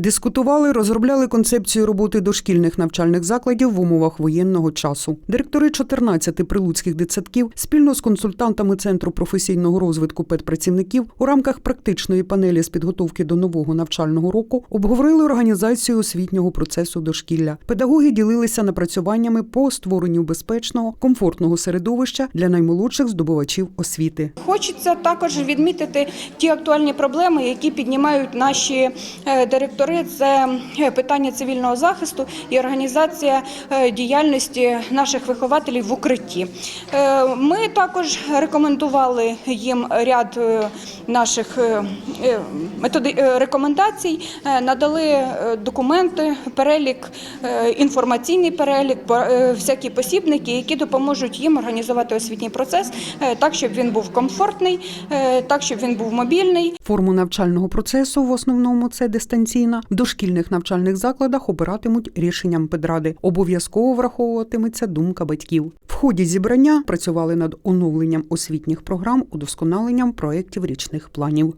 Дискутували, розробляли концепцію роботи дошкільних навчальних закладів в умовах воєнного часу. Директори 14 прилуцьких дитсадків спільно з консультантами Центру професійного розвитку педпрацівників у рамках практичної панелі з підготовки до нового навчального року обговорили організацію освітнього процесу дошкілля. Педагоги ділилися напрацюваннями по створенню безпечного, комфортного середовища для наймолодших здобувачів освіти. Хочеться також відмітити ті актуальні проблеми, які піднімають наші е, директори. Це е, питання цивільного захисту і організація е, діяльності наших вихователів в укритті. Е, Ми також рекомендували їм ряд наших методи е, рекомендацій, е, надали е, документи, перелік, е, інформаційний перелік, е, всякі посібники, які допоможуть їм організувати освітній процес е, так, щоб він був комфортний, е, так, щоб він був мобільний. Форму навчального процесу в основному це дистанційна. В дошкільних навчальних закладах обиратимуть рішенням педради. Обов'язково враховуватиметься думка батьків. В ході зібрання працювали над оновленням освітніх програм, удосконаленням проєктів річних планів.